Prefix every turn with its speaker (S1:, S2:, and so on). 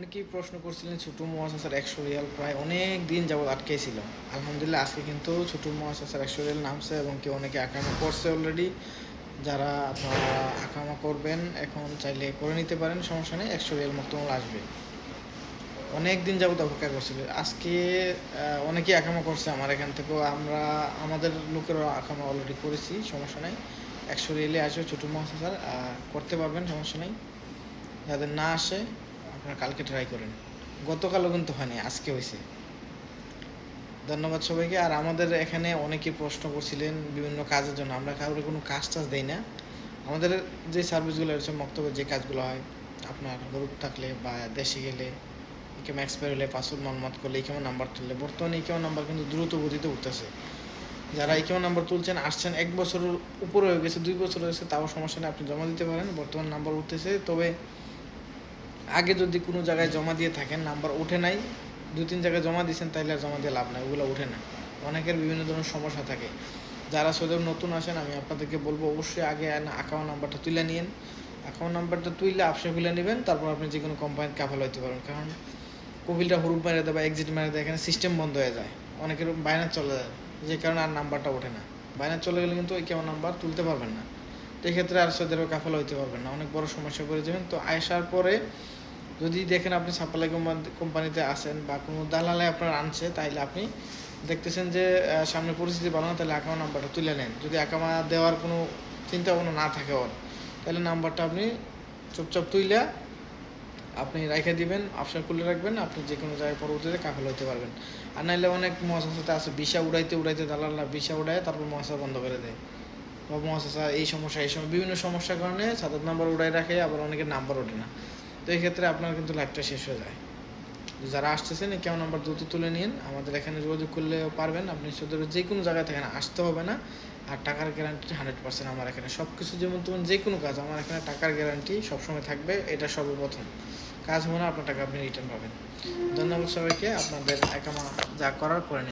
S1: অনেকেই প্রশ্ন করছিলেন ছোটো মহাশাসার একশো রিয়াল প্রায় অনেক দিন যাবত আটকে ছিল আলহামদুলিল্লাহ, আজকে কিন্তু ছোটো মহাশাসার একশো রিয়াল নামছে এবং কেউ অনেকে আকামা করছে অলরেডি যারা আপনারা আকামা করবেন, এখন চাইলে করে নিতে পারেন, সমস্যা নেই, একশো রিয়াল মুক্তমূল আসবে। অনেক দিন যাবত অপেক্ষা করছিল আজকে অনেকেই আকামা করছে আমার এখান থেকেও। আমরা, আমাদের লোকেরও আকামা অলরেডি করেছি, সমস্যা নেই। একশো রিয়েলে আসবে ছোটো মহাশাসার করতে পারবেন, সমস্যা নেই। যাদের না আসে আপনারা কালকে ট্রাই করেন। গতকালও কিন্তু হয়নি, আজকে হয়েছে। ধন্যবাদ সবাইকে। আর আমাদের এখানে অনেকে প্রশ্ন করছিলেন বিভিন্ন কাজের জন্য। আমরা কাউকে কোনো কাজ টাজ দেই না। আমাদের যে সার্ভিসগুলো রয়েছে মক্তব্যের যে কাজগুলো হয়, আপনার গ্রুপ থাকলে বা দেশে গেলে ইকেম এক্সপায়ার হলে পাসওয়ার্ড মালমাত করলে এই কেমন নাম্বার তুললে। বর্তমানে এই কেমন নাম্বার কিন্তু দ্রুত গতিতে উঠতেছে। যারা এই কেমন নাম্বার তুলছেন, আসছেন, এক বছরের উপরে হয়ে গেছে, দুই বছর হয়েছে, তাও সমস্যা নেই, আপনি জমা দিতে পারেন। বর্তমান নাম্বার উঠতেছে। তবে আগে যদি কোনো জায়গায় জমা দিয়ে থাকেন, নাম্বার ওঠে নাই, দু তিন জায়গায় জমা দিয়েছেন তাহলে আর জমা দিয়ে লাভ নাই, ওগুলো ওঠে না। অনেকের বিভিন্ন ধরনের সমস্যা থাকে। যারা সৌদেব নতুন আসেন, আমি আপনাদেরকে বলব অবশ্যই আগে অ্যাকাউন্ট নাম্বারটা তুলে নিন অ্যাকাউন্ট নাম্বারটা তুললে আপসে খুলে নেবেন, তারপর আপনি যে কোনো কোম্পানির কাফাল হইতে পারবেন। কারণ কোভিলটা হুরুপ মেরে দেয় বা এক্সিট মেরে দেয়, এখানে সিস্টেম বন্ধ হয়ে যায়। অনেকের বাইনার চলে যায়, যে কারণে আর নাম্বারটা ওঠে না। বাইনার চলে গেলে কিন্তু ওই কেমন নাম্বার তুলতে পারবেন না। এক্ষেত্রে আর সৌদি কাফাল হইতে পারবেন না। অনেক বড় সমস্যা করে যাবেন তো আসার পরে যদি দেখেন আপনি সাপ্লাই কোম্পানিতে আসেন বা কোনো দালালে আপনার আনছে, তাইলে আপনি দেখতেছেন যে সামনে পরিস্থিতি ভালো না তাহলে অ্যাকাউন্ট নাম্বারটা তুলে নেন। যদি অ্যাকামা দেওয়ার কোনো চিন্তা ভাবনা না থাকে ওর তাহলে নাম্বারটা আপনি চুপচাপ তুইলা আপনি রেখে দিবেন অপশন খুলে রাখবেন, আপনি যে কোনো জায়গায় পরবর্তীতে কাফেল হতে পারবেন। আর নাহলে অনেক মহাশাসাতে আছে বিশা উড়াইতে উড়াইতে দালালরা বিশা উড়ায়, তারপর মহাশা বন্ধ করে দেয়। এই সমস্যা, এই সময় বিভিন্ন সমস্যার কারণে সাতাত নাম্বার উড়াই রাখে, আবার অনেকের নাম্বার ওঠে না। তো এই ক্ষেত্রে আপনার কিন্তু লাইফটা শেষ হয়ে যায়। যারা আসতেছেন কেমন নাম্বার দ্রুত তুলে নিন। আমাদের এখানে যোগাযোগ করলেও পারবেন। আপনি শুধু যে কোনো জায়গায় থাকেন, আসতে হবে না। আর টাকার গ্যারান্টি হান্ড্রেড পার্সেন্ট আমার এখানে। সব কিছু যেমন তেমন যে কোনো কাজ, আমার এখানে টাকার গ্যারান্টি সবসময় থাকবে। এটা সর্বপ্রথম। কাজ হবে না আপনার টাকা আপনি রিটার্ন পাবেন। ধন্যবাদ সবাইকে। আপনাদের একামা যা করার করে